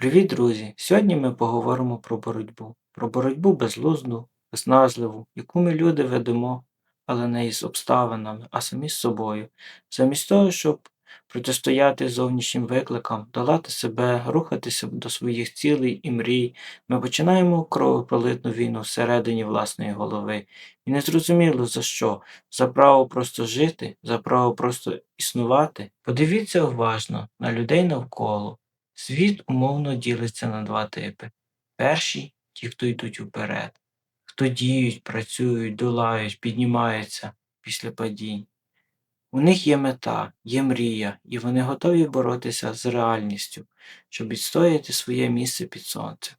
Привіт, друзі! Сьогодні ми поговоримо про боротьбу. Про боротьбу безглузду, виснажливу, яку ми люди ведемо, але не із обставинами, а самі з собою. Замість того, щоб протистояти зовнішнім викликам, долати себе, рухатися до своїх цілей і мрій, ми починаємо кровопролитну війну всередині власної голови. І не зрозуміло за що, за право просто жити, за право просто існувати. Подивіться уважно на людей навколо. Світ умовно ділиться на два типи. Перші ті, хто йдуть уперед, хто діють, працюють, долають, піднімаються після падінь. У них є мета, є мрія, і вони готові боротися з реальністю, щоб відстояти своє місце під сонцем,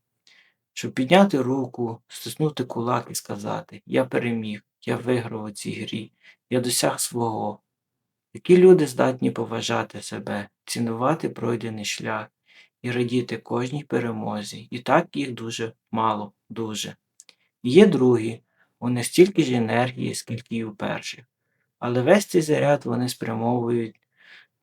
щоб підняти руку, стиснути кулак і сказати Я переміг, я виграв у цій грі, я досяг свого. Такі люди здатні поважати себе, цінувати пройдений шлях і радіти кожній перемозі. І так їх дуже мало, дуже. Є другі, них стільки ж енергії, скільки і у перших. Але весь цей заряд вони спрямовують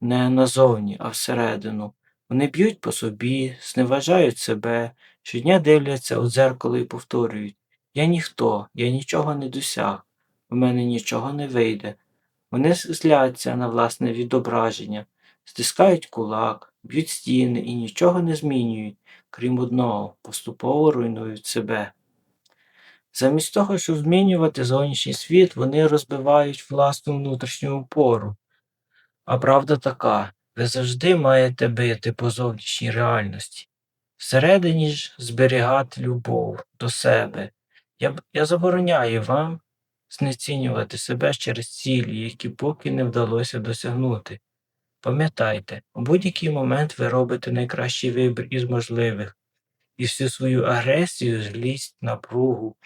не назовні, а всередину. Вони б'ють по собі, зневажають себе, щодня дивляться у дзеркало і повторюють Я ніхто, я нічого не досяг, у мене нічого не вийде. Вони зляться на власне відображення, стискають кулак, б'ють стіни і нічого не змінюють, крім одного, поступово руйнують себе. Замість того, щоб змінювати зовнішній світ, вони розбивають власну внутрішню опору. А правда така, ви завжди маєте бити по зовнішній реальності. Всередині ж зберігати любов до себе. Я, я забороняю вам знецінювати себе через цілі, які поки не вдалося досягнути. Пам'ятайте, у будь-який момент ви робите найкращий вибір із можливих, і всю свою агресію, злість, напругу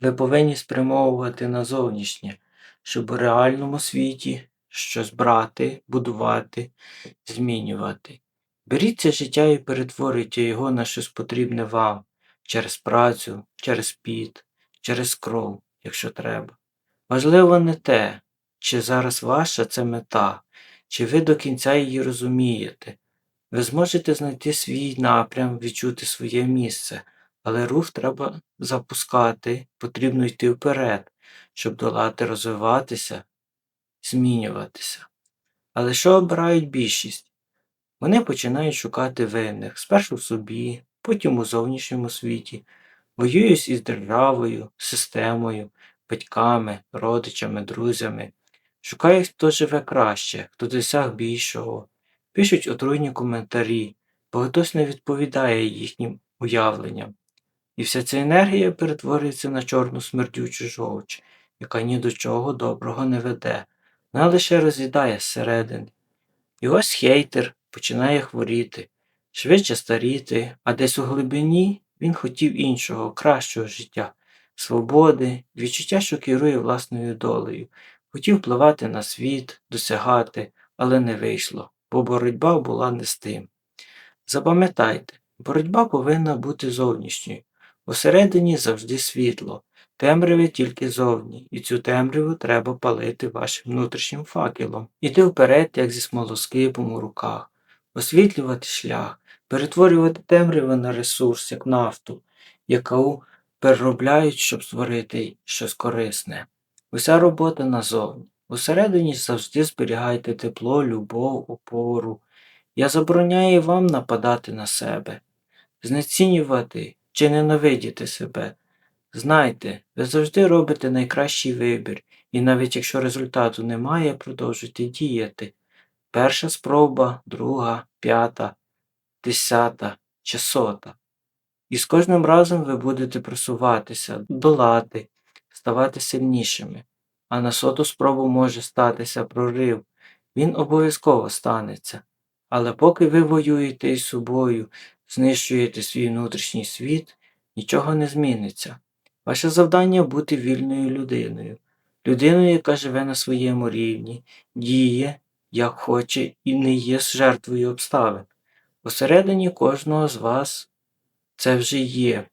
ви повинні спрямовувати на зовнішнє, щоб у реальному світі щось брати, будувати, змінювати. Беріть це життя і перетворюйте його на щось потрібне вам через працю, через піт, через кров, якщо треба. Важливо не те, чи зараз ваша це мета, чи ви до кінця її розумієте. Ви зможете знайти свій напрям, відчути своє місце, але рух треба запускати, потрібно йти вперед, щоб долати, розвиватися, змінюватися. Але що обирають більшість? Вони починають шукати винних спершу в собі, потім у зовнішньому світі, воюють із державою, системою, батьками, родичами, друзями. Шукають, хто живе краще, хто досяг більшого, пишуть отруйні коментарі, бо хтось не відповідає їхнім уявленням. І вся ця енергія перетворюється на чорну смердючу жовч, яка ні до чого доброго не веде, вона лише роз'їдає зсередини. І ось хейтер починає хворіти, швидше старіти, а десь у глибині він хотів іншого, кращого життя, свободи, відчуття, що керує власною долею, хотів впливати на світ, досягати, але не вийшло, бо боротьба була не з тим. Запам'ятайте, боротьба повинна бути зовнішньою. Усередині завжди світло, темряви тільки зовні, і цю темряву треба палити вашим внутрішнім факелом. Іти вперед, як зі смолоскипом у руках, освітлювати шлях, перетворювати темряву на ресурс, як нафту, яку переробляють, щоб створити щось корисне. Уся робота назовні. Усередині завжди зберігайте тепло, любов, опору. Я забороняю вам нападати на себе, знецінювати чи ненавидіти себе. Знайте, ви завжди робите найкращий вибір, і навіть якщо результату немає, продовжуйте діяти. Перша спроба, друга, п'ята, десята чи сота. І з кожним разом ви будете просуватися, долати, ставати сильнішими. А на соту спробу може статися прорив. Він обов'язково станеться. Але поки ви воюєте із собою, знищуєте свій внутрішній світ, нічого не зміниться. Ваше завдання бути вільною людиною, людиною, яка живе на своєму рівні, діє, як хоче, і не є жертвою обставин. Усередині кожного з вас це вже є.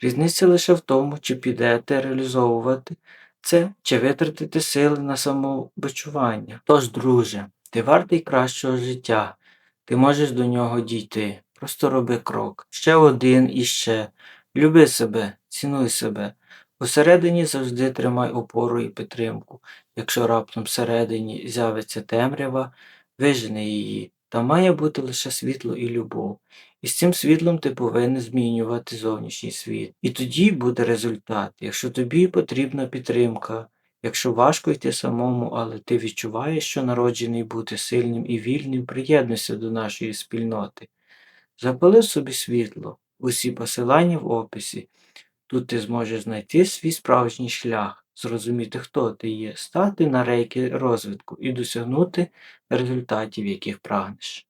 Різниця лише в тому, чи підете реалізовувати це, чи витратите сили на самобичування. Тож, друже, ти вартий кращого життя, ти можеш до нього дійти. Просто роби крок. Ще один і ще. Люби себе, цінуй себе. Усередині завжди тримай опору і підтримку. Якщо раптом всередині з'явиться темрява, вижени її. Там має бути лише світло і любов. І з цим світлом ти повинен змінювати зовнішній світ. І тоді буде результат. Якщо тобі потрібна підтримка, якщо важко йти самому, але ти відчуваєш, що народжений бути сильним і вільним, приєднуйся до нашої спільноти. Запали собі світло, усі посилання в описі. Тут ти зможеш знайти свій справжній шлях, зрозуміти, хто ти є, стати на рейки розвитку і досягнути результатів, яких прагнеш.